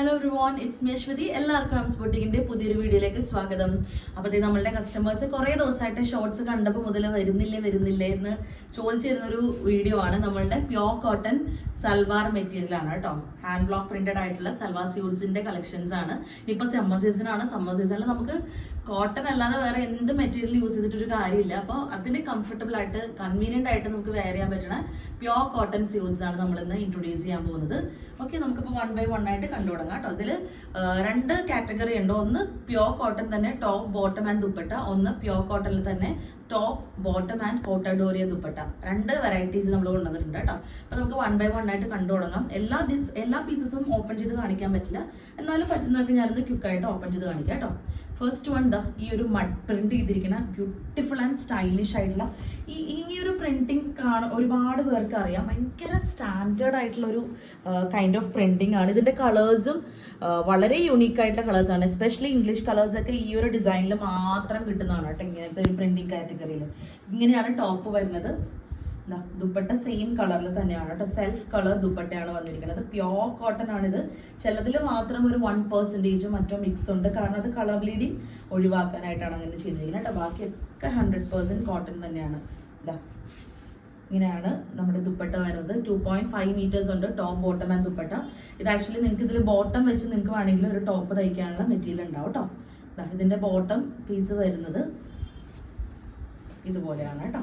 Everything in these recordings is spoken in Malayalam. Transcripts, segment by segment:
ഹലോ എവ്രിവോൺ ഇറ്റ്സ് മേശ്വതി എല്ലാവർക്കും ഹംസ് ബൊട്ടിക്കിന്റെ പുതിയൊരു വീഡിയോയിലേക്ക് സ്വാഗതം. അപ്പോൾ ഇത് നമ്മളുടെ കസ്റ്റമേഴ്സ് കുറേ ദിവസമായിട്ട് ഷോർട്സ് കണ്ടപ്പോൾ മുതൽ വരുന്നില്ലേ വരുന്നില്ലേ എന്ന് ചോദിച്ചിരുന്നൊരു വീഡിയോ ആണ് നമ്മളുടെ പ്യോർ കോട്ടൺ സൽവാർ മെറ്റീരിയൽ ആണ് കേട്ടോ. ഹാൻഡ് ബ്ലോക്ക് പ്രിന്റഡ് ആയിട്ടുള്ള സൽവാർ സ്യൂട്ട്സിന്റെ കളക്ഷൻസ് ആണ്. ഇപ്പൊ സമ്മർ സീസൺ ആണ്. സമ്മർ സീസണിൽ നമുക്ക് കോട്ടൺ അല്ലാതെ വേറെ എന്ത് മെറ്റീരിയൽ യൂസ് ചെയ്തിട്ടൊരു കാര്യമില്ല. അപ്പോൾ അതിന് കംഫർട്ടബിൾ ആയിട്ട് കൺവീനിയന്റ് ആയിട്ട് നമുക്ക് വെയർ ചെയ്യാൻ പറ്റുന്ന പ്യോർ കോട്ടൺ സ്യൂട്ട്സ് ആണ് നമ്മൾ ഇന്ന് ഇൻട്രൊഡ്യൂസ് ചെയ്യാൻ പോകുന്നത്. ഓക്കെ നമുക്കിപ്പോൾ വൺ ബൈ വൺ ആയിട്ട് കണ്ടു തുടങ്ങാം കേട്ടോ. ഇതിൽ രണ്ട് കാറ്റഗറി ഉണ്ട്. ഒന്ന് പ്യോർ കോട്ടൺ തന്നെ ടോപ്പ് ബോട്ടം ആൻഡ് ദുപ്പട്ട. ഒന്ന് പ്യോർ കോട്ടണിൽ തന്നെ top bottom and Kota Doria dupatta. രണ്ട് വെറൈറ്റീസ് നമ്മൾ കൊണ്ടുവന്നിട്ടുണ്ട് കേട്ടോ. അപ്പോൾ നമുക്ക് വൺ ബൈ വൺ ആയിട്ട് കണ്ടു തുടങ്ങാം. എല്ലാ എല്ലാ പീസസും ഓപ്പൺ ചെയ്ത് കാണിക്കാൻ പറ്റില്ല. എന്നാലും പറ്റുന്നതൊക്കെ ഞാനത് ക്വിക്കായിട്ട് ഓപ്പൺ ചെയ്ത് കാണിക്കാം കേട്ടോ. ഫസ്റ്റ് വൺ ദ ഈ ഒരു മഡ് പ്രിന്റ് ചെയ്തിരിക്കുന്ന ബ്യൂട്ടിഫുൾ ആൻഡ് സ്റ്റൈലിഷ് ആയിട്ടുള്ള ഈ ഈ ഒരു പ്രിന്റിങ് കാണ ഒരുപാട് പേർക്ക് അറിയാം. ഭയങ്കര സ്റ്റാൻഡേർഡ് ആയിട്ടുള്ള ഒരു കൈൻഡ് ഓഫ് പ്രിന്റിംഗ് ആണ്. ഇതിന്റെ കളേഴ്സും വളരെ യുണീക്ക് ആയിട്ടുള്ള ആണ്. എസ്പെഷ്യലി ഇംഗ്ലീഷ് കളേഴ്സ് ഒക്കെ ഈ ഒരു ഡിസൈനിൽ മാത്രം കിട്ടുന്നതാണ് കേട്ടോ ഇങ്ങനത്തെ ഒരു പ്രിന്റിങ് കാറ്റഗറിയിൽ ഇങ്ങനെയാണ് ടോപ്പ് വരുന്നത്. ദുപ്പട്ട സെയിം കളറിൽ തന്നെയാണ് കേട്ടോ. സെൽഫ് കളർ ദുപ്പട്ടയാണ് വന്നിരിക്കുന്നത്. പ്യോർ കോട്ടൺ ആണിത്. ചിലതിൽ മാത്രം ഒരു വൺ പെർസെന്റേജ് മറ്റോ മിക്സ് ഉണ്ട്. കാരണം അത് കളർ ബ്ലീഡിങ് ഒഴിവാക്കാനായിട്ടാണ് അങ്ങനെ ചെയ്തിരിക്കുന്നത് കേട്ടോ. ബാക്കിയൊക്കെ ഹൺഡ്രഡ് പെർസെന്റ് കോട്ടൺ തന്നെയാണ്. ഇതാ ഇങ്ങനെയാണ് നമ്മുടെ ദുപ്പട്ട വരുന്നത്. ടു പോയിന്റ് ഫൈവ് മീറ്റേഴ്സ് ഉണ്ട്. Top bottom and dupatta. ഇത് ആക്ച്വലി നിങ്ങൾക്ക് ഇതിൽ ബോട്ടം വെച്ച് നിങ്ങൾക്ക് വേണമെങ്കിൽ ഒരു ടോപ്പ് തയ്ക്കാനുള്ള മെറ്റീരിയൽ ഉണ്ടാവും കേട്ടോ. ദാ ഇതിന്റെ ബോട്ടം പീസ് വരുന്നത് ഇതുപോലെയാണ് കേട്ടോ.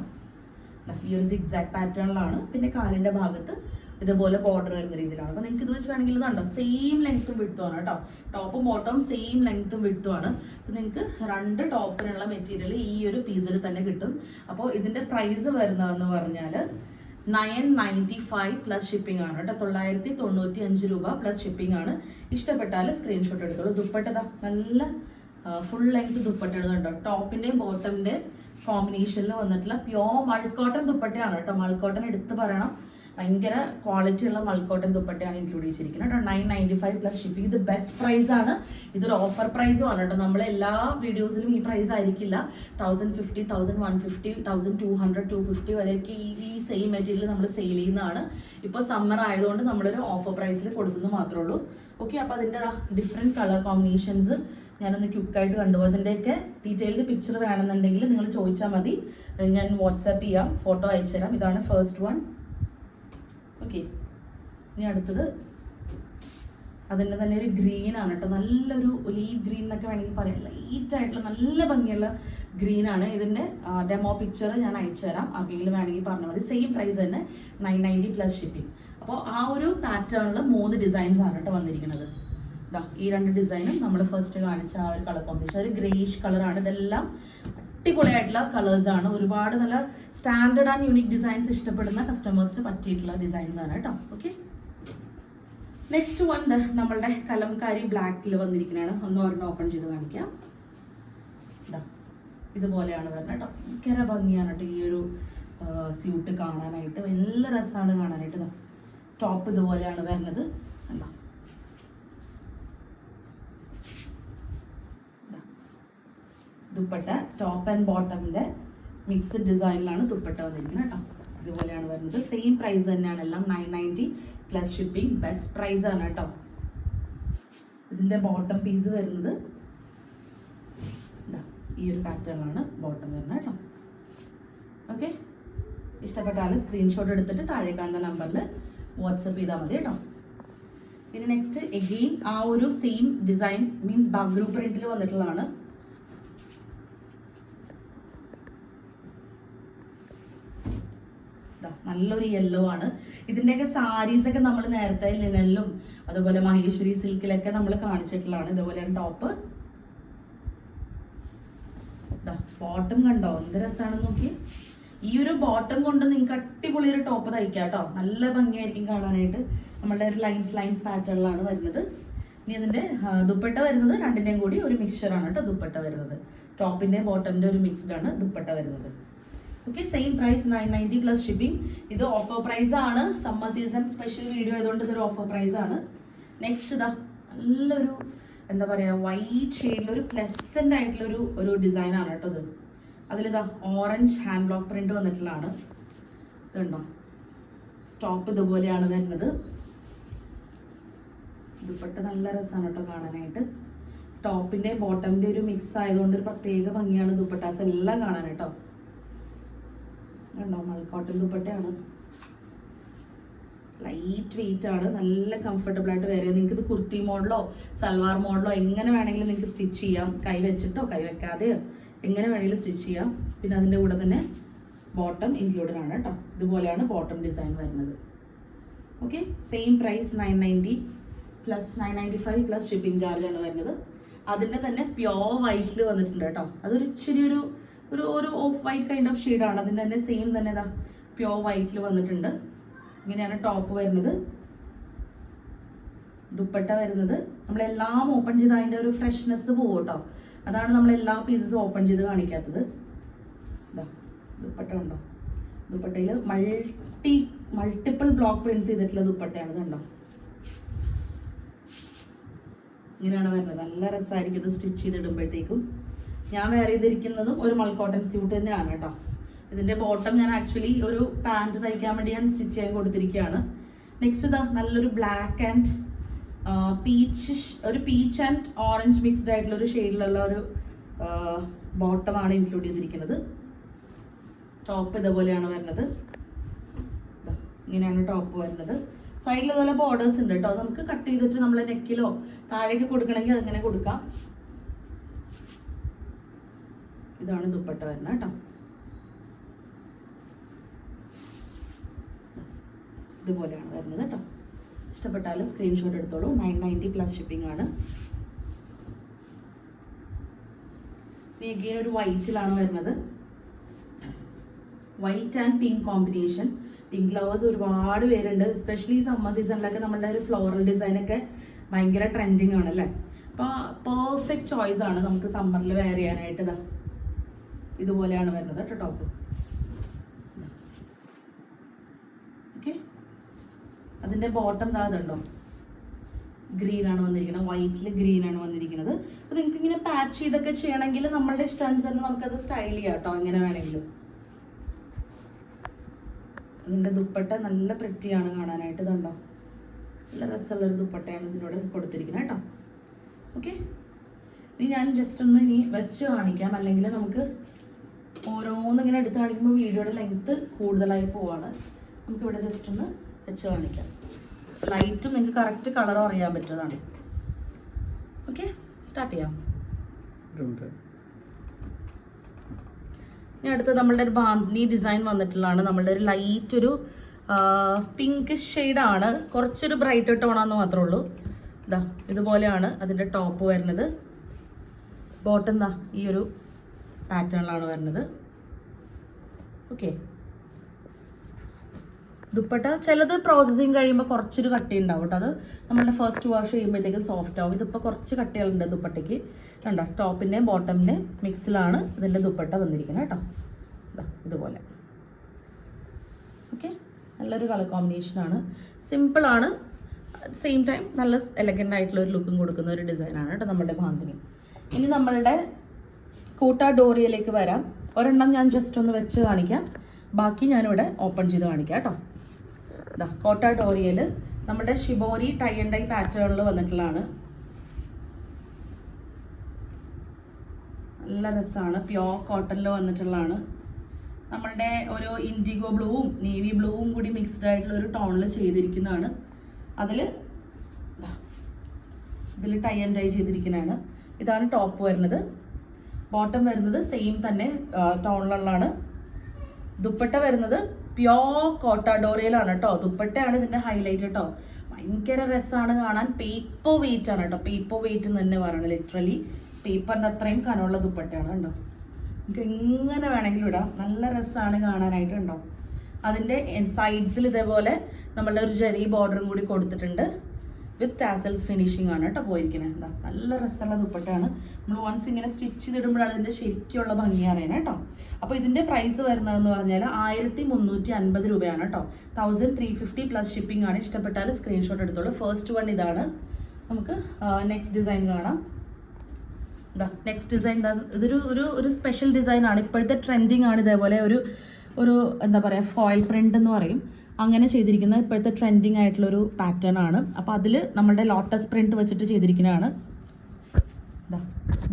ഈ ഒരു സിക്സാക്ട് പാറ്റേണിലാണ് പിന്നെ കാലിന്റെ ഭാഗത്ത് ഇതുപോലെ ബോർഡർ വരുന്ന രീതിയിലാണ്. അപ്പോൾ നിങ്ങൾക്ക് ഇത് വെച്ച് വേണമെങ്കിൽ ഇതുണ്ടോ സെയിം ലെങ്ത്തും വിടുത്തുമാണ് കേട്ടോ. ടോപ്പും ബോട്ടവും സെയിം ലെങ്ത്തും വിടുത്തുമാണ് അപ്പോൾ നിങ്ങൾക്ക് രണ്ട് ടോപ്പിനുള്ള മെറ്റീരിയൽ ഈ ഒരു പീസിൽ തന്നെ കിട്ടും. അപ്പോൾ ഇതിന്റെ പ്രൈസ് വരുന്നതെന്ന് പറഞ്ഞാൽ nine ninety five plus shipping ആണ് കേട്ടോ. തൊള്ളായിരത്തി തൊണ്ണൂറ്റി അഞ്ച് രൂപ പ്ലസ് ഷിപ്പിംഗ് ആണ്. ഇഷ്ടപ്പെട്ടാൽ സ്ക്രീൻഷോട്ട് എടുത്തോളൂ. ദുപ്പട്ടതാ നല്ല ഫുൾ ലെങ്ത് ദുപ്പട്ട കേട്ടോ ടോപ്പിന്റെയും ബോട്ടമിന്റെയും കോമ്പിനേഷനിൽ വന്നിട്ടുള്ള പ്യോർ മൾക്കോട്ടൺ ദുപ്പട്ടയാണ് കേട്ടോ. മൾക്കോട്ടൺ എടുത്ത് പറയണം. ഭയങ്കര ക്വാളിറ്റി ഉള്ള മൾക്കോട്ടൺ ദുപ്പട്ടയാണ് ഇൻക്ലൂഡ് ചെയ്തിരിക്കുന്നത് കേട്ടോ. Nine ninety five plus shipping ഇത് ബെസ്റ്റ് പ്രൈസ് ആണ്. ഇതൊരു ഓഫർ പ്രൈസും ആണ് കേട്ടോ. നമ്മൾ എല്ലാ വീഡിയോസിലും ഈ പ്രൈസ് ആയിരിക്കില്ല. Thousand fifty thousand one fifty thousand two hundred two fifty വരെയൊക്കെ ഈ ഈ സെയിം മെറ്റീരിയൽ നമ്മൾ സെയിൽ ചെയ്യുന്നതാണ്. ഇപ്പോൾ സമ്മർ ആയതുകൊണ്ട് നമ്മളൊരു ഓഫർ പ്രൈസിൽ കൊടുക്കുന്നത് മാത്രമേ ഉള്ളൂ. ഓക്കെ അപ്പോൾ അതിന്റെ ഡിഫറെന്റ് കളർ കോമ്പിനേഷൻസ് ഞാനൊന്ന് ക്യുക്കായിട്ട് കണ്ടു അതിന്റെയൊക്കെ ഡീറ്റെയിൽഡ് പിക്ചർ വേണമെന്നുണ്ടെങ്കിൽ നിങ്ങൾ ചോദിച്ചാൽ മതി. ഞാൻ വാട്സാപ്പ് ചെയ്യാം ഫോട്ടോ അയച്ചു തരാം. ഇതാണ് ഫസ്റ്റ് വൺ ഓക്കെ ഇനി അടുത്തത്. അതിന്റെ തന്നെ ഒരു ഗ്രീൻ ആണ് കേട്ടോ. നല്ലൊരു ലീവ് ഗ്രീൻ എന്നൊക്കെ വേണമെങ്കിൽ പറയാം. ലൈറ്റ് ആയിട്ടുള്ള നല്ല ഭംഗിയുള്ള ഗ്രീൻ ആണ്. ഇതിന്റെ ഡെമോ പിക്ചർ ഞാൻ അയച്ചു തരാം. അവയിൽ വേണമെങ്കിൽ പറഞ്ഞാൽ മതി. സെയിം പ്രൈസ് തന്നെ നയൻ നയന്റി പ്ലസ് ഷിപ്പിംഗ് അപ്പോൾ ആ ഒരു പാറ്റേണിൽ മൂന്ന് ഡിസൈൻസ് ആണ് കേട്ടോ വന്നിരിക്കുന്നത്. ഈ രണ്ട് ഡിസൈനും നമ്മൾ ഫസ്റ്റ് കാണിച്ച ആ ഒരു കളർ കോമ്പിനേഷൻ ഒരു ഗ്രേഷ് കളറാണ് ഇതെല്ലാം അടിപൊളിയായിട്ടുള്ള കളേഴ്സ് ആണ്. ഒരുപാട് നല്ല സ്റ്റാൻഡേർഡ് ആൻഡ് യൂണിക് ഡിസൈൻസ് ഇഷ്ടപ്പെടുന്ന കസ്റ്റമേഴ്സിന് പറ്റിയിട്ടുള്ള ഡിസൈൻസ് ആണ് കേട്ടോ. ഓക്കെ നെക്സ്റ്റ് വൺ നമ്മളുടെ കലംകാരി ബ്ലാക്കിൽ വന്നിരിക്കുന്നതാണ് ഒന്ന് ഒരെണ്ണം ഓപ്പൺ ചെയ്ത് കാണിക്കാം. ഇതാ ഇതുപോലെയാണ് വരുന്നത് കേട്ടോ. ഭയങ്കര ഭംഗിയാണ് കേട്ടോ ഈ ഒരു സ്യൂട്ട് കാണാനായിട്ട്. നല്ല രസമാണ് കാണാനായിട്ട്. ടോപ്പ് ഇതുപോലെയാണ് വരുന്നത്. എന്താ ദുപ്പട്ട ടോപ്പ് ആൻഡ് ബോട്ടമിന്റെ മിക്സ്ഡ് ഡിസൈനിലാണ് ദുപ്പട്ട വന്നിരിക്കുന്നത് കേട്ടോ. ഇതുപോലെയാണ് വരുന്നത്. സെയിം പ്രൈസ് തന്നെയാണ് എല്ലാം. Nine ninety plus shipping best price ആണ് കേട്ടോ. ഇതിന്റെ ബോട്ടം പീസ് വരുന്നത് ഈ ഒരു പാറ്റേണിലാണ് ബോട്ടം വരുന്നത് കേട്ടോ. ഓക്കെ ഇഷ്ടപ്പെട്ടാൽ സ്ക്രീൻഷോട്ട് എടുത്തിട്ട് താഴെ കാണുന്ന നമ്പറിൽ വാട്സപ്പ് ചെയ്താൽ മതി കേട്ടോ. പിന്നെ നെക്സ്റ്റ് എഗെയിൻ ആ ഒരു സെയിം ഡിസൈൻ മീൻസ് ബഗ്രു പ്രിന്റിൽ വന്നിട്ടുള്ളതാണ് ദാ, നല്ലൊരു യെല്ലോ ആണ്. ഇതിന്റെയൊക്കെ സാരീസ് ഒക്കെ നമ്മൾ നേരത്തെ ലിനലിലും അതുപോലെ മഹേശ്വരി സിൽക്കിലൊക്കെ നമ്മൾ കാണിച്ചിട്ടുള്ളതാണ്. ഇതുപോലെയാണ് ടോപ്പ് ബോട്ടം കണ്ടോ? എന്ത് രസമാണെന്ന് നോക്കി ഈ ഒരു ബോട്ടം കൊണ്ട് നിങ്ങൾക്ക് അടിപൊളി ഒരു ടോപ്പ് തയ്ക്കാം കേട്ടോ. നല്ല ഭംഗിയായിരിക്കും കാണാനായിട്ട്. നമ്മളുടെ ഒരു ലൈൻസ് ലൈൻസ് പാറ്റേണിലാണ് വരുന്നത്. ഇനി അതിന്റെ ആ, ദുപ്പട്ട വരുന്നത് രണ്ടിന്റെയും കൂടി ഒരു മിക്സ്ചർ ആണ് കേട്ടോ ദുപ്പട്ട വരുന്നത്. ടോപ്പിന്റെ ബോട്ടമിന്റെ ഒരു മിക്സ്ഡ് ആണ് ദുപ്പട്ട വരുന്നത്. Okay same price nine ninety plus shipping ഇത് ഓഫർ പ്രൈസ് ആണ്. സമ്മർ സീസൺ സ്പെഷ്യൽ വീഡിയോ ആയതുകൊണ്ട് ഇതൊരു ഓഫർ പ്രൈസ് ആണ്. നെക്സ്റ്റ് ഇതാ നല്ലൊരു എന്താ പറയുക വൈറ്റ് ഷെയ്ഡിൽ ഒരു പ്ലസന്റ് ആയിട്ടുള്ളൊരു ഒരു ഡിസൈനാണ് കേട്ടോ ഇത്. അതിലിതാ ഓറഞ്ച് ഹാൻഡ് ബ്ലോക്ക് പ്രിന്റ് വന്നിട്ടുള്ളതാണ്. ഇതുണ്ടോ? ടോപ്പ് ഇതുപോലെയാണ് വരുന്നത്. ദുപ്പട്ട നല്ല രസമാണ് കേട്ടോ കാണാനായിട്ട്. ടോപ്പിന്റെ ബോട്ടമിന്റെ ഒരു മിക്സ് ആയതുകൊണ്ട് ഒരു പ്രത്യേക ഭംഗിയാണ് ദുപ്പട്ടാസ് എല്ലാം കാണാൻ കേട്ടോ. കണ്ടോ? മൽക്കോട്ടൻ ദുപ്പട്ടയാണ്. ലൈറ്റ് വെയിറ്റ് ആണ്. നല്ല കംഫർട്ടബിൾ ആയിട്ട് വരെ നിങ്ങൾക്ക് ഇത് കുർത്തി മോഡലോ സൽവാർ മോഡലോ എങ്ങനെ വേണമെങ്കിലും നിങ്ങൾക്ക് സ്റ്റിച്ച് ചെയ്യാം. കൈ വെച്ചിട്ടോ കൈ വെക്കാതെയോ എങ്ങനെ വേണമെങ്കിലും സ്റ്റിച്ച് ചെയ്യാം. പിന്നെ അതിന്റെ കൂടെ തന്നെ ബോട്ടം ഇൻക്ലൂഡഡ് ആണ് കേട്ടോ. ഇതുപോലെയാണ് ബോട്ടം ഡിസൈൻ വരുന്നത്. Okay same price nine ninety plus nine ninety five plus shipping charge ആണ് വരുന്നത്. അതിന്റെ തന്നെ പ്യോർ വൈറ്റിൽ വന്നിട്ടുണ്ട് കേട്ടോ. അതൊരു ഇച്ചിരി ഒരു ഒരു ഒരു ഓഫ് വൈറ്റ് കൈൻഡ് ഓഫ് ഷെയ്ഡാണ് അതിന്റെ തന്നെ സെയിം തന്നെ ഇതാ പ്യോർ വൈറ്റിൽ വന്നിട്ടുണ്ട്. ഇങ്ങനെയാണ് ടോപ്പ് വരുന്നത്. ദുപ്പട്ട വരുന്നത്. നമ്മളെല്ലാം ഓപ്പൺ ചെയ്ത് അതിന്റെ ഒരു ഫ്രഷ്നെസ് പോകും കേട്ടോ. അതാണ് നമ്മൾ എല്ലാ പീസസ് ഓപ്പൺ ചെയ്ത് കാണിക്കാത്തത്. ഇതാ ദുപ്പട്ട ഉണ്ടോ ദുപ്പട്ടയിൽ മൾട്ടി മൾട്ടിപ്പിൾ ബ്ലോക്ക് പ്രിന്റ്സ് ചെയ്തിട്ടുള്ള ദുപ്പട്ടയാണ് ഇതുണ്ടോ ഇങ്ങനെയാണ് വരുന്നത്. നല്ല രസമായിരിക്കും ഇത് സ്റ്റിച്ച് ചെയ്തിടുമ്പോഴത്തേക്കും ഞാൻ വേറെ ചെയ്തിരിക്കുന്നതും ഒരു മൾക്കോട്ടൺ സ്യൂട്ട് തന്നെയാണ് കേട്ടോ. ഇതിന്റെ ബോട്ടം ഞാൻ ആക്ച്വലി ഒരു പാന്റ് തയ്ക്കാൻ വേണ്ടി ഞാൻ സ്റ്റിച്ച് ചെയ്യാൻ കൊടുത്തിരിക്കുകയാണ്. നെക്സ്റ്റ് ഇതാ നല്ലൊരു ബ്ലാക്ക് ആൻഡ് പീച്ച് ഒരു പീച്ച് ആൻഡ് ഓറഞ്ച് മിക്സ്ഡ് ആയിട്ടുള്ള ഒരു ഷെയ്ഡിലുള്ള ഒരു ബോട്ടമാണ് ഇൻക്ലൂഡ് ചെയ്തിരിക്കുന്നത്. ടോപ്പ് ഇതുപോലെയാണ് വരുന്നത്. ഇങ്ങനെയാണ് ടോപ്പ് വരുന്നത്. സൈഡിൽ ഇതുപോലെ ബോർഡേഴ്സ് ഉണ്ട് കേട്ടോ. നമുക്ക് കട്ട് ചെയ്തിട്ട് നമ്മളെ നെക്കിലോ താഴേക്ക് കൊടുക്കണമെങ്കിൽ അതിങ്ങനെ കൊടുക്കാം. ഇതാണ് ദുപ്പട്ട വരുന്നത് കേട്ടോ. ഇതുപോലെയാണ് വരുന്നത് കേട്ടോ. ഇഷ്ടപ്പെട്ടാൽ സ്ക്രീൻഷോട്ട് എടുത്തോളൂ. നയൻ നയന്റി പ്ലസ് ഷിപ്പിംഗ് ആണ്. again ഒരു വൈറ്റിലാണ് വരുന്നത്. White and pink combination pink lovers ഒരുപാട് പേരുണ്ട്. എസ്പെഷ്യലി സമ്മർ സീസണിലൊക്കെ നമ്മളുടെ ഒരു ഫ്ലോറൽ ഡിസൈൻ ഒക്കെ ഭയങ്കര ട്രെൻഡിങ് ആണല്ലേ? അപ്പോൾ പെർഫെക്റ്റ് ചോയ്സ് ആണ് നമുക്ക് സമ്മറിൽ വെയർ ചെയ്യാനായിട്ട് ഇതാ. ഇതുപോലെയാണ് വരുന്നത് കേട്ടോ ടോപ്പ്. ഓക്കെ. അതിന്റെ ബോട്ടം ദാ അതുണ്ടോ ഗ്രീൻ ആണ് വന്നിരിക്കുന്നത്. വൈറ്റിൽ ഗ്രീൻ ആണ് വന്നിരിക്കുന്നത്. അപ്പോൾ നിങ്ങൾക്ക് ഇങ്ങനെ പാച്ച് ചെയ്തൊക്കെ ചെയ്യണമെങ്കിൽ നമ്മളുടെ ഇഷ്ടാനുസരണം നമുക്കത് സ്റ്റൈൽ ചെയ്യാം കേട്ടോ എങ്ങനെ വേണമെങ്കിലും. അതിന്റെ ദുപ്പട്ട നല്ല pretty-ആണ് കാണാനായിട്ട് ഇതുണ്ടോ നല്ല രസമുള്ളൊരു ദുപ്പട്ടയാണ് ഇതിലൂടെ കൊടുത്തിരിക്കുന്നത് കേട്ടോ. ഓക്കെ. ഇനി ഞാൻ ജസ്റ്റ് ഒന്ന് ഇനി വെച്ച് കാണിക്കാം. അല്ലെങ്കിൽ നമുക്ക് ഓരോന്നും ഇങ്ങനെ എടുത്ത് കാണിക്കുമ്പോൾ വീഡിയോയുടെ ലെങ്ത്ത് കൂടുതലായി പോവാണ്. നമുക്കിവിടെ ജസ്റ്റ് ഒന്ന് വെച്ച് കാണിക്കാം. ലൈറ്റും നിങ്ങൾക്ക് കറക്റ്റ് കളറും അറിയാൻ പറ്റുന്നതാണ്. ഓക്കെ സ്റ്റാർട്ട് ചെയ്യാം. ഇനി അടുത്ത നമ്മളുടെ ഒരു ബാന്തിനി ഡിസൈൻ വന്നിട്ടുള്ളതാണ്. നമ്മളുടെ ഒരു ലൈറ്റ് ഒരു പിങ്ക് ആണ്. കുറച്ചൊരു ബ്രൈറ്റ് ടോണാന്ന് മാത്രമേ ഉള്ളൂ. ഇതാ ഇതുപോലെയാണ് അതിന്റെ ടോപ്പ് വരുന്നത്. ബോട്ടം ദാ ഈ ഒരു പാറ്റേണിലാണ് വരുന്നത്. ഓക്കെ ദുപ്പട്ട ചിലത് പ്രോസസ്സിങ് കഴിയുമ്പോൾ കുറച്ചൊരു കട്ടി ഉണ്ടാവും കേട്ടോ. അത് നമ്മളുടെ ഫസ്റ്റ് വാഷ് ചെയ്യുമ്പോഴത്തേക്കും സോഫ്റ്റ് ആവും. ഇതിപ്പോൾ കുറച്ച് കട്ടികളുണ്ട് ദുപ്പട്ടയ്ക്ക്. കണ്ടോ? ടോപ്പിന്റെയും ബോട്ടമിന്റെയും മിക്സിലാണ് ഇതിന്റെ ദുപ്പട്ട വന്നിരിക്കുന്നത് കേട്ടോ. ഇതുപോലെ. ഓക്കെ നല്ലൊരു കളർ കോമ്പിനേഷനാണ് സിമ്പിളാണ് സെയിം ടൈം നല്ല എലഗന്റ് ആയിട്ടുള്ള ഒരു ലുക്കും കൊടുക്കുന്ന ഒരു ഡിസൈനാണ് കേട്ടോ നമ്മുടെ ബാന്തിനി ഇനി നമ്മളുടെ കൂട്ട ഡോറിയയിലേക്ക് വരാം. ഒരെണ്ണം ഞാൻ ജസ്റ്റ് ഒന്ന് വെച്ച് കാണിക്കാം. ബാക്കി ഞാനിവിടെ ഓപ്പൺ ചെയ്ത് കാണിക്കാം കേട്ടോ ഇതാ കോട്ട ഡോറിയൽ നമ്മുടെ ഷിബോരി ടൈ ആൻഡ് ടൈ പാറ്റേണിൽ വന്നിട്ടുള്ളതാണ്. നല്ല രസമാണ് പ്യോർ കോട്ടണിൽ വന്നിട്ടുള്ളതാണ്. നമ്മളുടെ ഒരു ഇൻഡിഗോ ബ്ലൂവും നേവി ബ്ലൂവും കൂടി മിക്സ്ഡ് ആയിട്ടുള്ള ഒരു ടോണിൽ ചെയ്തിരിക്കുന്നതാണ്. അതിൽ ഇതിൽ ടൈ ആൻഡ് ടൈ ചെയ്തിരിക്കുന്നതാണ്. ഇതാണ് ടോപ്പ് വരുന്നത്. ബോട്ടം വരുന്നത് സെയിം തന്നെ ടോണിലുള്ളതാണ് ദുപ്പട്ട വരുന്നത് പ്യോർ കോട്ടാഡോറിയലാണ് കേട്ടോ ദുപ്പട്ടയാണ് ഇതിന്റെ ഹൈലൈറ്റ് കേട്ടോ ഭയങ്കര രസമാണ് കാണാൻ. പേപ്പർ വെയിറ്റ് ആണ് കേട്ടോ പേപ്പർ വെയിറ്റ് എന്ന് തന്നെ പറയണം ലിറ്ററലി പേപ്പറിന്റെ അത്രയും കനമുള്ള ദുപ്പട്ടയാണ് കേട്ടോ നമുക്ക് എങ്ങനെ വേണമെങ്കിലും ഇടാം. നല്ല രസമാണ് കാണാനായിട്ട് ഉണ്ടോ അതിന്റെ സൈഡ്സിൽ ഇതേപോലെ നമ്മളുടെ ഒരു ചെറിയ ബോർഡറും കൂടി കൊടുത്തിട്ടുണ്ട്. വിത്ത് ടാസൽസ് ഫിനിഷിംഗ് ആണ് കേട്ടോ പോയിരിക്കുന്നത് എന്താ നല്ല രസമുള്ള ദുപ്പട്ടയാണ്. നമ്മൾ വൺസ് ഇങ്ങനെ സ്റ്റിച്ച് ചെയ്തിടുമ്പോഴാണ് ഇതിന്റെ ശരിക്കുള്ള ഭംഗി അറിയണം കേട്ടോ. അപ്പോൾ ഇതിന്റെ പ്രൈസ് വരുന്നതെന്ന് പറഞ്ഞാൽ ആയിരത്തി മുന്നൂറ്റി അൻപത് രൂപയാണ് കേട്ടോ. Thousand three fifty plus shipping ആണ്. ഇഷ്ടപ്പെട്ടാൽ സ്ക്രീൻഷോട്ട് എടുത്തോളൂ. ഫസ്റ്റ് വൺ ഇതാണ്. നമുക്ക് നെക്സ്റ്റ് ഡിസൈൻ കാണാം. ഇതാ നെക്സ്റ്റ് ഡിസൈൻ ഇതൊരു ഒരു ഒരു സ്പെഷ്യൽ ഡിസൈൻ ആണ്. ഇപ്പോഴത്തെ ട്രെൻഡിങ് ആണ് ഇതേപോലെ ഒരു ഒരു എന്താ പറയുക ഫോയിൽ പ്രിന്റ് എന്ന് പറയും. അങ്ങനെ ചെയ്തിരിക്കുന്ന ഇപ്പോഴത്തെ ട്രെൻഡിങ് ആയിട്ടുള്ളൊരു പാറ്റേൺ ആണ്. അപ്പോൾ അതിൽ നമ്മുടെ ലോട്ടസ് പ്രിന്റ് വെച്ചിട്ട് ചെയ്തിരിക്കുന്നതാണ്.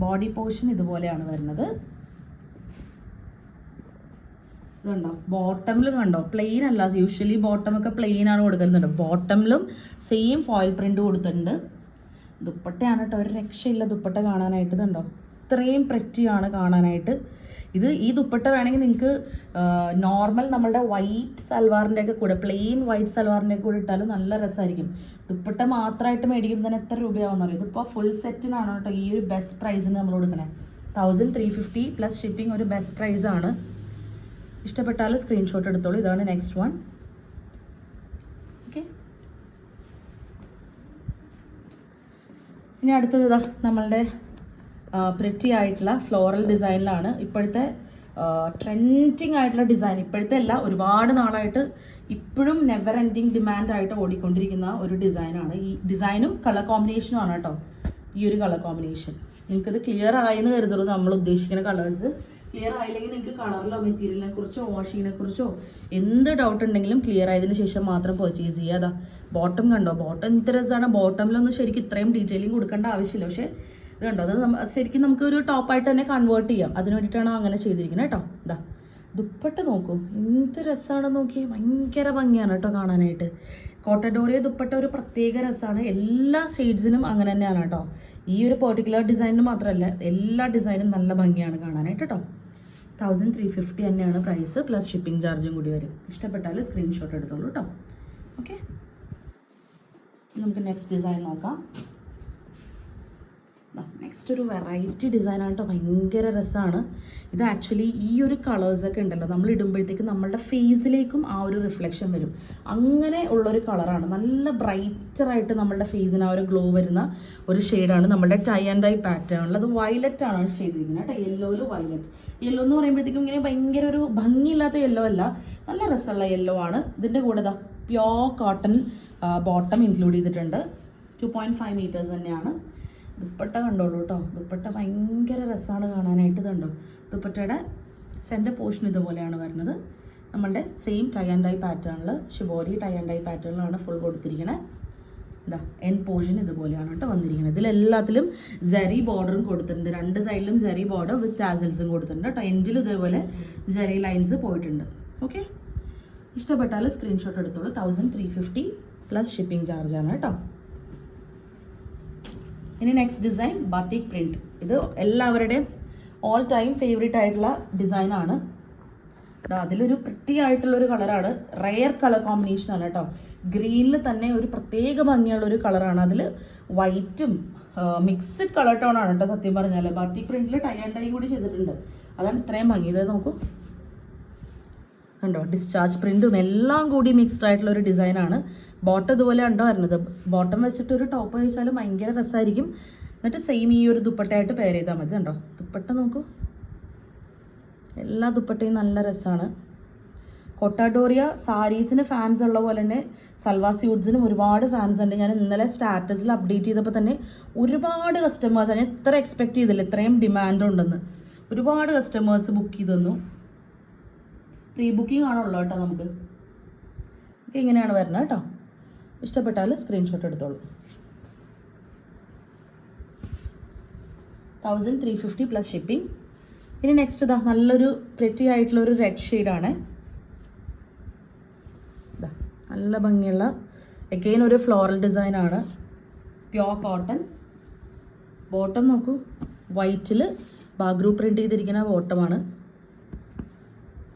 ബോഡി പോർഷൻ ഇതുപോലെയാണ് വരുന്നത്. ഇതുണ്ടോ ബോട്ടമിൽ കണ്ടോ? പ്ലെയിൻ അല്ല യൂഷ്വലി ബോട്ടം ഒക്കെ പ്ലെയിൻ ആണ് കൊടുക്കുന്നുണ്ട്. ബോട്ടമിലും സെയിം ഫോയിൽ പ്രിന്റ് കൊടുത്തിട്ടുണ്ട്. ദുപ്പട്ടയാണ് കേട്ടോ ഒരു രക്ഷയില്ല ദുപ്പട്ട കാണാനായിട്ട് ഇതുണ്ടോ ഇത്രയും പ്രറ്റിയാണ് കാണാനായിട്ട്. ഇത് ഈ ദുപ്പട്ട വേണമെങ്കിൽ നിങ്ങൾക്ക് നോർമൽ നമ്മളുടെ വൈറ്റ് സൽവാറിന്റെ ഒക്കെ കൂടെ പ്ലെയിൻ വൈറ്റ് സൽവാറിന്റെ കൂടെ ഇട്ടാലും നല്ല രസമായിരിക്കും. ദുപ്പട്ട മാത്രമായിട്ട് മേടിക്കുമ്പോൾ തന്നെ എത്ര രൂപയാവുമെന്ന് അറിയാം? ഇതിപ്പോൾ ഫുൾ സെറ്റിനാണ് കേട്ടോ ഈ ഒരു ബെസ്റ്റ് പ്രൈസിന് നമ്മൾ കൊടുക്കണേ. Thousand three fifty plus shipping ഒരു ബെസ്റ്റ് പ്രൈസ് ആണ്. ഇഷ്ടപ്പെട്ടാൽ സ്ക്രീൻഷോട്ട് എടുത്തോളൂ. ഇതാണ് നെക്സ്റ്റ് വൺ ഓക്കെ ഇനി അടുത്തത് ഇതാ നമ്മളുടെ പ്രിറ്റി ആയിട്ടുള്ള ഫ്ലോറൽ ഡിസൈനിലാണ് ഇപ്പോഴത്തെ ട്രെൻഡിങ് ആയിട്ടുള്ള ഡിസൈൻ ഇപ്പോഴത്തെ അല്ല ഒരുപാട് നാളായിട്ട് ഇപ്പോഴും നെവർ എൻഡിങ് ഡിമാൻഡ് ആയിട്ട് ഓടിക്കൊണ്ടിരിക്കുന്ന ഒരു ഡിസൈനാണ് ഈ ഡിസൈനും കളർ കോമ്പിനേഷനും ആണ് കേട്ടോ. ഈ ഒരു കളർ കോമ്പിനേഷൻ നിങ്ങൾക്കിത് ക്ലിയർ ആയെന്ന് കരുതുള്ളൂ നമ്മൾ ഉദ്ദേശിക്കുന്ന കളേഴ്സ് ക്ലിയർ ആയില്ലെങ്കിൽ നിങ്ങൾക്ക് കളറിലോ മെറ്റീരിയലിനെ കുറിച്ചോ വാഷിങ്ങിനെ കുറിച്ചോ എന്ത് ഡൗട്ട് ഉണ്ടെങ്കിലും ക്ലിയർ ആയതിന് ശേഷം മാത്രം പർച്ചേസ് ചെയ്യുക. അതാ ബോട്ടം കണ്ടോ? ബോട്ടം ഇത്ര രസമാണ് ബോട്ടമിലൊന്നും ശരിക്കും ഇത്രയും ഡീറ്റെയിലിംഗ് കൊടുക്കേണ്ട ആവശ്യമില്ല. പക്ഷേ ഇത് കണ്ടോ അത് ശരിക്കും നമുക്ക് ഒരു ടോപ്പായിട്ട് തന്നെ കൺവേർട്ട് ചെയ്യാം. അതിന് വേണ്ടിയിട്ടാണ് അങ്ങനെ ചെയ്തിരിക്കുന്നത് കേട്ടോ. ഇതാ ദുപ്പട്ട നോക്കൂ. എന്ത് രസമാണ് നോക്കി ഭയങ്കര ഭംഗിയാണ് കേട്ടോ കാണാനായിട്ട്. കോട്ടഡോറിയ ദുപ്പട്ട ഒരു പ്രത്യേക രസമാണ്. എല്ലാ ഷെയ്ഡ്സിനും അങ്ങനെ തന്നെയാണ് കേട്ടോ. ഈ ഒരു പെർട്ടിക്കുലർ ഡിസൈനിന് മാത്രമല്ല എല്ലാ ഡിസൈനും നല്ല ഭംഗിയാണ് കാണാനായിട്ട് കേട്ടോ. തൗസൻഡ് ത്രീ ഫിഫ്റ്റി തന്നെയാണ് പ്രൈസ് പ്ലസ് ഷിപ്പിംഗ് ചാർജും കൂടി വരും. ഇഷ്ടപ്പെട്ടാൽ സ്ക്രീൻഷോട്ട് എടുത്തോളൂ കേട്ടോ. ഓക്കെ നമുക്ക് നെക്സ്റ്റ് ഡിസൈൻ നോക്കാം. നെക്സ്റ്റ് ഒരു വെറൈറ്റി ഡിസൈനാണ് കേട്ടോ. ഭയങ്കര രസമാണ് ഇത് ആക്ച്വലി ഈ ഒരു കളേഴ്സൊക്കെ ഉണ്ടല്ലോ. നമ്മൾ ഇടുമ്പോഴത്തേക്ക് നമ്മളുടെ ഫേസിലേക്കും ആ ഒരു റിഫ്ലക്ഷൻ വരും. അങ്ങനെ ഉള്ളൊരു കളറാണ് നല്ല ബ്രൈറ്ററായിട്ട് നമ്മളുടെ ഫേസിന് ആ ഒരു ഗ്ലോ വരുന്ന ഒരു ഷെയ്ഡാണ് നമ്മളുടെ ടൈ ആൻഡ് ഡൈ പാറ്റേൺ അത് വയലറ്റ് ആണ് ചെയ്തിരിക്കുന്നത് കേട്ടോ. യെല്ലോയിൽ വയലറ്റ് യെല്ലോ എന്ന് പറയുമ്പോഴത്തേക്കും ഇങ്ങനെ ഭയങ്കര ഒരു ഭംഗിയില്ലാത്ത യെല്ലോ അല്ല. നല്ല രസമുള്ള യെല്ലോ ആണ്. ഇതിന്റെ കൂടെ ഇതാ പ്യോർ കോട്ടൺ ബോട്ടം ഇൻക്ലൂഡ് ചെയ്തിട്ടുണ്ട്. ടു പോയിന്റ് ഫൈവ് മീറ്റേഴ്സ് തന്നെയാണ്. ദുപ്പട്ട കണ്ടോളൂ കേട്ടോ ദുപ്പട്ട ഭയങ്കര രസമാണ് കാണാനായിട്ട് കണ്ടോ. ദുപ്പട്ടയുടെ സെന്റർ പോർഷൻ ഇതുപോലെയാണ് വരുന്നത്. നമ്മളുടെ സെയിം ടൈ ആൻഡ് ഡൈ പാറ്റേണിൽ ഷിബോരി ടൈ ആൻഡ് ഡൈ പാറ്റേണിലാണ് ഫുൾ കൊടുത്തിരിക്കുന്നത് ഇതാ എൻ പോർഷൻ ഇതുപോലെയാണ് കേട്ടോ വന്നിരിക്കുന്നത് ഇതിലെല്ലാത്തിലും ജെറി ബോർഡറും കൊടുത്തിട്ടുണ്ട്. രണ്ട് സൈഡിലും ജെറി ബോർഡർ വിത്ത് ടാസൽസും കൊടുത്തിട്ടുണ്ട് കേട്ടോ എൻഡിലും ഇതേപോലെ ജെറി ലൈൻസ് പോയിട്ടുണ്ട്. ഓക്കെ ഇഷ്ടപ്പെട്ടാൽ സ്ക്രീൻഷോട്ട് എടുത്തോളൂ. Thousand three fifty plus shipping ചാർജാണ് കേട്ടോ ഇനി നെക്സ്റ്റ് ഡിസൈൻ ബാത്തിക് പ്രിന്റ് ഇത് എല്ലാവരുടെയും ഓൾ ടൈം ഫേവറേറ്റ് ആയിട്ടുള്ള ഡിസൈനാണ് അതിലൊരു പ്രിട്ടി ആയിട്ടുള്ള ഒരു കളറാണ് റെയർ കളർ കോമ്പിനേഷൻ ആണ് കേട്ടോ. ഗ്രീനിൽ തന്നെ ഒരു പ്രത്യേക ഭംഗിയുള്ള ഒരു കളറാണ് അതിൽ വൈറ്റും മിക്സഡ് കളർ ടോൺ ആണ് കേട്ടോ സത്യം പറഞ്ഞാൽ ബാത്തിക് പ്രിന്റിൽ ടൈ ആൻഡ് ടൈ കൂടി ചെയ്തിട്ടുണ്ട്. അതാണ് ഇത്രയും ഭംഗി. ഇത് നോക്കൂ. കണ്ടോ? ഡിസ്ചാർജ് പ്രിന്റും എല്ലാം കൂടി മിക്സ്ഡ് ആയിട്ടുള്ള ഒരു ഡിസൈനാണ് ബോട്ടം ഇതുപോലെ ഉണ്ടോ വരണത് ബോട്ടം വെച്ചിട്ട് ഒരു ടോപ്പ് വെച്ചാലും ഭയങ്കര രസമായിരിക്കും എന്നിട്ട് സെയിം ഈ ഒരു ദുപ്പട്ടയായിട്ട് പെയർ ചെയ്താൽ മതി കണ്ടോ? ദുപ്പട്ട നോക്കൂ. എല്ലാ ദുപ്പട്ടയും നല്ല രസമാണ് കൊട്ടാഡോറിയ സാരീസിന് ഫാൻസ് ഉള്ള പോലെ തന്നെ സൽവാ സ്യൂട്ട്സിനും ഒരുപാട് ഫാൻസ് ഉണ്ട്. ഞാൻ ഇന്നലെ സ്റ്റാറ്റസിൽ അപ്ഡേറ്റ് ചെയ്തപ്പോൾ തന്നെ ഒരുപാട് കസ്റ്റമേഴ്സ് ഞാൻ ഇത്ര എക്സ്പെക്ട് ചെയ്തില്ല. ഇത്രയും ഡിമാൻഡ് ഉണ്ടെന്ന്. ഒരുപാട് കസ്റ്റമേഴ്സ് ബുക്ക് ചെയ്ത് തന്നു. പ്രീ ബുക്കിംഗ് ആണുള്ളത് കേട്ടോ നമുക്ക്. ഇങ്ങനെയാണ് വരുന്നത് കേട്ടോ? ഇഷ്ടപ്പെട്ടാൽ സ്ക്രീൻഷോട്ട് എടുത്തോളൂ. Thousand three fifty plus shipping ഇനി നെക്സ്റ്റ് ഇതാ നല്ലൊരു പ്രെറ്റി ആയിട്ടുള്ള ഒരു റെഡ് ഷെയ്ഡാണ് ഇതാ നല്ല ഭംഗിയുള്ള എഗെയിൻ ഒരു ഫ്ലോറൽ ആണ്. പ്യോർ കോട്ടൺ ബോട്ടം നോക്കൂ. വൈറ്റിൽ ബാഗ്രൂ പ്രിന്റ് ചെയ്തിരിക്കുന്ന ബോട്ടമാണ്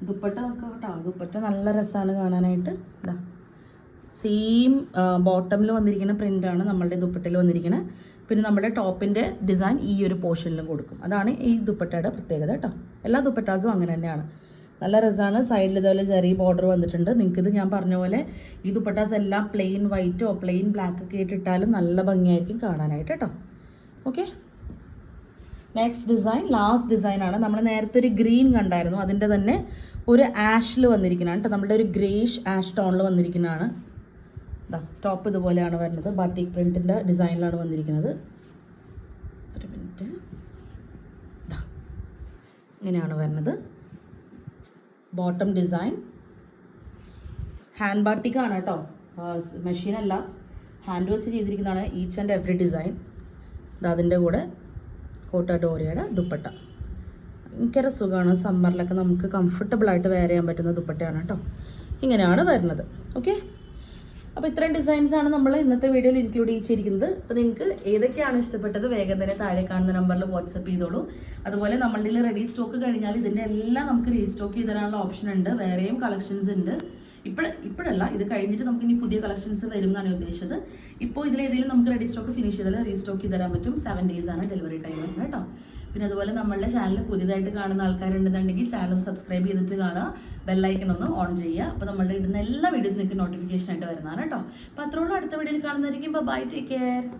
ദുപ്പട്ട നോക്കാം കേട്ടോ. ദുപ്പട്ട നല്ല രസമാണ് കാണാനായിട്ട്. ഇതാ സെയിം ബോട്ടമിൽ വന്നിരിക്കുന്ന പ്രിന്റാണ് നമ്മളുടെ ദുപ്പട്ടയിൽ വന്നിരിക്കുന്നത് പിന്നെ നമ്മുടെ ടോപ്പിന്റെ ഡിസൈൻ ഈ ഒരു പോർഷനിലും കൊടുക്കും. അതാണ് ഈ ദുപ്പട്ടയുടെ പ്രത്യേകത കേട്ടോ. എല്ലാ ദുപ്പട്ടാസും അങ്ങനെ തന്നെയാണ്. നല്ല രസമാണ് സൈഡിൽ ഇതുപോലെ ചെറിയ ബോർഡർ വന്നിട്ടുണ്ട്. നിങ്ങൾക്കിത് ഞാൻ പറഞ്ഞ പോലെ ഈ ദുപ്പട്ടാസ് എല്ലാം പ്ലെയിൻ വൈറ്റോ പ്ലെയിൻ ബ്ലാക്ക് ഒക്കെ ഇട്ടിട്ടാലും നല്ല ഭംഗിയായിരിക്കും കാണാനായിട്ട് കേട്ടോ. ഓക്കെ നെക്സ്റ്റ് ഡിസൈൻ ലാസ്റ്റ് ഡിസൈനാണ് നമ്മൾ നേരത്തെ ഒരു ഗ്രീൻ കണ്ടായിരുന്നു. അതിന്റെ തന്നെ ഒരു ആഷിൽ വന്നിരിക്കുന്നതാണ് കേട്ടോ നമ്മുടെ ഒരു ഗ്രേഷ് ആഷ് ടോണിൽ വന്നിരിക്കുന്നതാണ് ടോപ്പ് ഇതുപോലെയാണ് വരുന്നത്. ബാത്തിക് പ്രിന്റിന്റെ ഡിസൈനിലാണ് വന്നിരിക്കുന്നത്. ഒരു മിനിറ്റ് ഇങ്ങനെയാണ് വരുന്നത്. ബോട്ടം ഡിസൈൻ ഹാൻഡ് ബാട്ടിക്കാണ് കേട്ടോ. മെഷീനല്ല ഹാൻഡ് വെച്ച് ചെയ്തിരിക്കുന്നതാണ് ഈച്ച് ആൻഡ് എവറി ഡിസൈൻ അതിന്റെ കൂടെ കോട്ട ഡോറിയുടെ ദുപ്പട്ട. ഭയങ്കര സുഖമാണ്. സമ്മറിലൊക്കെ നമുക്ക് കംഫർട്ടബിളായിട്ട് വെയർ ചെയ്യാൻ പറ്റുന്ന ദുപ്പട്ടയാണ് കേട്ടോ. ഇങ്ങനെയാണ് വരുന്നത്. ഓക്കെ അപ്പോൾ ഇത്രയും ഡിസൈൻസ് ആണ് നമ്മൾ ഇന്നത്തെ വീഡിയോയിൽ ഇൻക്ലൂഡ് ചെയ്തിരിക്കുന്നത്. അപ്പോൾ നിങ്ങൾക്ക് ഏതൊക്കെയാണ് ഇഷ്ടപ്പെട്ടത് വേഗം തന്നെ താഴെ കാണുന്ന നമ്പറിൽ വാട്സപ്പ് ചെയ്തോളൂ. അതുപോലെ നമ്മളുടെ റെഡി സ്റ്റോക്ക് കഴിഞ്ഞാൽ ഇതിന്റെ എല്ലാം നമുക്ക് റീസ്റ്റോക്ക് ചെയ്ത് തരാനുള്ള ഓപ്ഷൻ ഉണ്ട്. വേറെയും കളക്ഷൻസ് ഉണ്ട്. ഇപ്പോൾ ഇപ്പോഴല്ല ഇത് കഴിഞ്ഞിട്ട് നമുക്ക് ഇനി പുതിയ കളക്ഷൻസ് വരും എന്നാണ് ഉദ്ദേശിച്ചത്. ഇപ്പോൾ ഇതിലേതെങ്കിലും നമുക്ക് റെഡി സ്റ്റോക്ക് ഫിനിഷ് ചെയ്താൽ റീസ്റ്റോക്ക് ചെയ്ത് തരാൻ പറ്റും. സെവൻ ഡേയ്സ് ആണ് ഡെലിവറി ടൈം വരുന്നത് കേട്ടോ. പിന്നെ അതുപോലെ നമ്മളുടെ ചാനൽ പുതിയതായിട്ട് കാണുന്ന ആൾക്കാരുണ്ടെന്നുണ്ടെങ്കിൽ ചാനൽ സബ്സ്ക്രൈബ് ചെയ്തിട്ട് കാണുക. ബെല്ലൈക്കൺ ഒന്ന് ഓൺ ചെയ്യുക. അപ്പോൾ നമ്മളുടെ ഇടുന്ന എല്ലാ വീഡിയോസിനും നോട്ടിഫിക്കേഷൻ ആയിട്ട് വരുന്നതാണ് കേട്ടോ. അപ്പോൾ അത്രോളം അടുത്ത വീഡിയോയിൽ കാണുന്നതായിരിക്കും. Bye take care